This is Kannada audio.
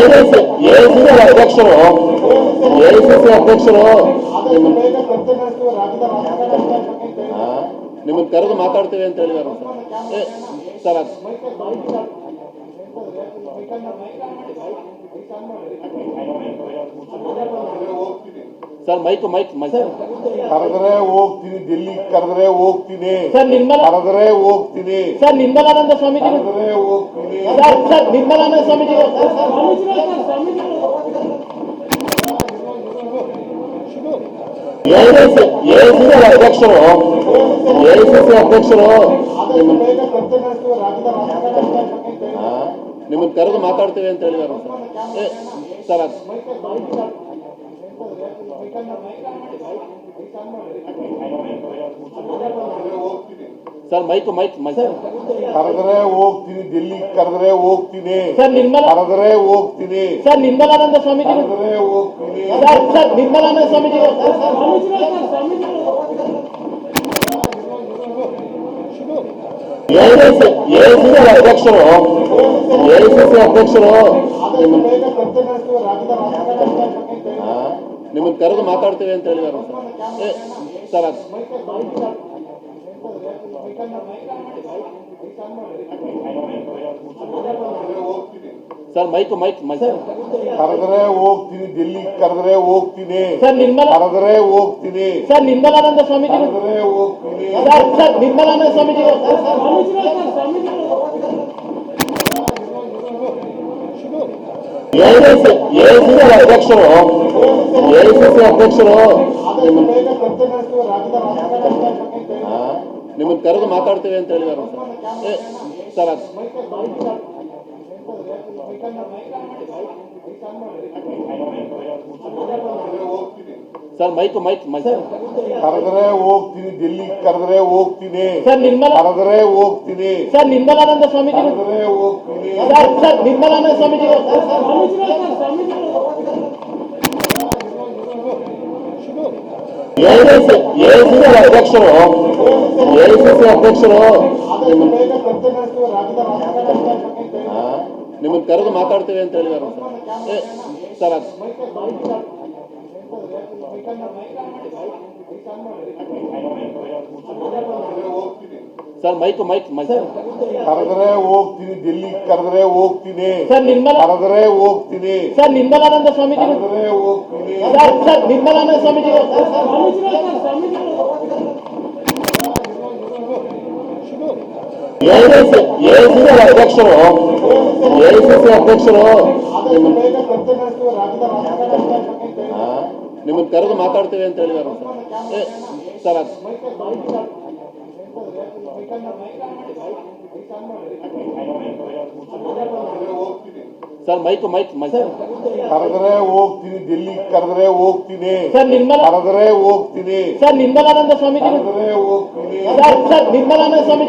ಎಐಸಿಸಿ ಅಧ್ಯಕ್ಷರು. ಎಐಸಿಸಿ ಅಧ್ಯಕ್ಷರು. ನಿಮ್ಮನ್ನ ಕರೆದು ಮಾತಾಡ್ತೀವಿ ಅಂತ ಹೇಳಿದಾರೆ sir. Sir sir mike mike mike ಕರೆದ್ರೆ ಹೋಗ್ತೀನಿ ಡೆಲ್ಲಿ ಕರೆದ್ರೆ ಹೋಗ್ತೀನಿ. ಸರ್ ನಿರ್ಮಲ ಕರೆದ್ರೆ ಹೋಗ್ತೀನಿ. ಸರ್ ನಿರ್ಮಲಾನಂದ ಸ್ವಾಮೀಜಿಗಳು ಕರೆದ್ರೆ ಹೋಗ್ತೀನಿ. Sir sir Nirmalananda Swamiji AICC ಅಧ್ಯಕ್ಷರು ಎಐಸಿಸಿ ಅಧ್ಯಕ್ಷರು ನಿಮ್ಮನ್ನು ಕರೆದು ಮಾತಾಡ್ತೇವೆ ಅಂತ ಹೇಳಿದಾರೆ ಸರ್ ಸರ್ ಅದು ಸರ್ ಮೈಕ್ ಮೈಕ್ ಮೈಕ್ ಕರೆದ್ರೆ ಹೋಗ್ತೀನಿ ಡೆಲ್ಲಿ ಕರೆದ್ರೆ ಹೋಗ್ತೀನಿ ಸರ್ ನಿರ್ಮಲ ಕರೆದ್ರೆ ಹೋಗ್ತೀನಿ ಸರ್ ನಿರ್ಮಲಾನಂದ ಸ್ವಾಮೀಜಿಗಳು ಕರೆದ್ರೆ ಹೋಗ್ತೀನಿ sir sir Nirmalananda AICC AICC ಅಧ್ಯಕ್ಷರು ಎಐಸಿಸಿ ಅಧ್ಯಕ್ಷರು ನಿಮ್ಮನ್ನು ಕರೆದು ಮಾತಾಡ್ತೀವಿ ಅಂತ ಹೇಳಿದಾರೆ ಸರ್ ಏ, ಸರ್ ಅದು ಸರ್ ಮೈಕ್ ಮೈಕ್ ಮೈಕ್. ಕರೆದ್ರೆ ಹೋಗ್ತೀನಿ ಡೆಲ್ಲಿ ಕರೆದ್ರೆ ಹೋಗ್ತೀನಿ. ಸರ್ ನಿರ್ಮಲಾ ಕರೆದ್ರೆ ಹೋಗ್ತೀನಿ. ಸರ್ ನಿರ್ಮಲಾನಂದ ಸ್ವಾಮೀಜಿಗಳು ಹೋಗ್ತೀನಿ. Sir sir Nirmalananda sir, sir, AICC ಅಧ್ಯಕ್ಷರು. ಎಐಸಿಸಿ ಅಧ್ಯಕ್ಷರು. ನಿಮ್ಮನ್ನು ಕರೆದು ಮಾತಾಡ್ತೇವೆ ಅಂತ ಹೇಳಿದಾರೆ sir. Sir sir mike mike mike ಕರೆದ್ರೆ ಹೋಗ್ತೀನಿ ಡೆಲ್ಲಿ ಕರೆದ್ರೆ ಹೋಗ್ತೀನಿ. ಸರ್ ನಿರ್ಮಲ ಕರೆದ್ರೆ ಹೋಗ್ತೀನಿ. ಸರ್ ನಿರ್ಮಲಾನಂದ ಸ್ವಾಮೀಜಿ ಕರೆದ್ರೆ ಹೋಗ್ತೀನಿ. Sir sir Nirmalananda Swamiji AICC ಅಧ್ಯಕ್ಷರು. ಎಐಸಿಸಿ ಅಧ್ಯಕ್ಷರು. ನಿಮ್ಮನ್ನು ಕರೆದು ಮಾತಾಡ್ತೇವೆ ಅಂತ ಹೇಳಿದಾರೆ ಸರ್. ಸರ್ ಅದು ಸರ್ ಮೈಕ್ ಮೈಕ್ ಮೈಕ್ ಕರೆದ್ರೆ ಹೋಗ್ತೀನಿ ಡೆಲ್ಲಿ ಕರೆದ್ರೆ ಹೋಗ್ತೀನಿ. ಸರ್ ನಿರ್ಮಲ ಕರೆದ್ರೆ ಹೋಗ್ತೀನಿ. ಸರ್ ನಿರ್ಮಲಾನಂದ ಸ್ವಾಮೀಜಿಗಳು ಕರೆದ್ರೆ ಹೋಗ್ತೀನಿ. Sir sir Nirmalananda AICC AICC ಅಧ್ಯಕ್ಷರು. ಎಐಸಿಸಿ ಅಧ್ಯಕ್ಷರು. ನಿಮ್ಮನ್ನು ಕರೆದು ಮಾತಾಡ್ತೇವೆ ಅಂತ ಹೇಳಿದಾರೆ ಸರ್ ಏ, ಸರ್ ಅದು ಸರ್ ಮೈಕ್ ಮೈಕ್ ಮೈಕ್. ಕರೆದ್ರೆ ಹೋಗ್ತೀನಿ ಡೆಲ್ಲಿ ಕರೆದ್ರೆ ಹೋಗ್ತೀನಿ. ಸರ್ ನಿರ್ಮಲ ಕರೆದ್ರೆ ಹೋಗ್ತೀನಿ. ಸರ್ ನಿರ್ಮಲಾನಂದ ಕರೆದ್ರೆ ಹೋಗ್ತೀನಿ. Sir sir Nirmalananda sir,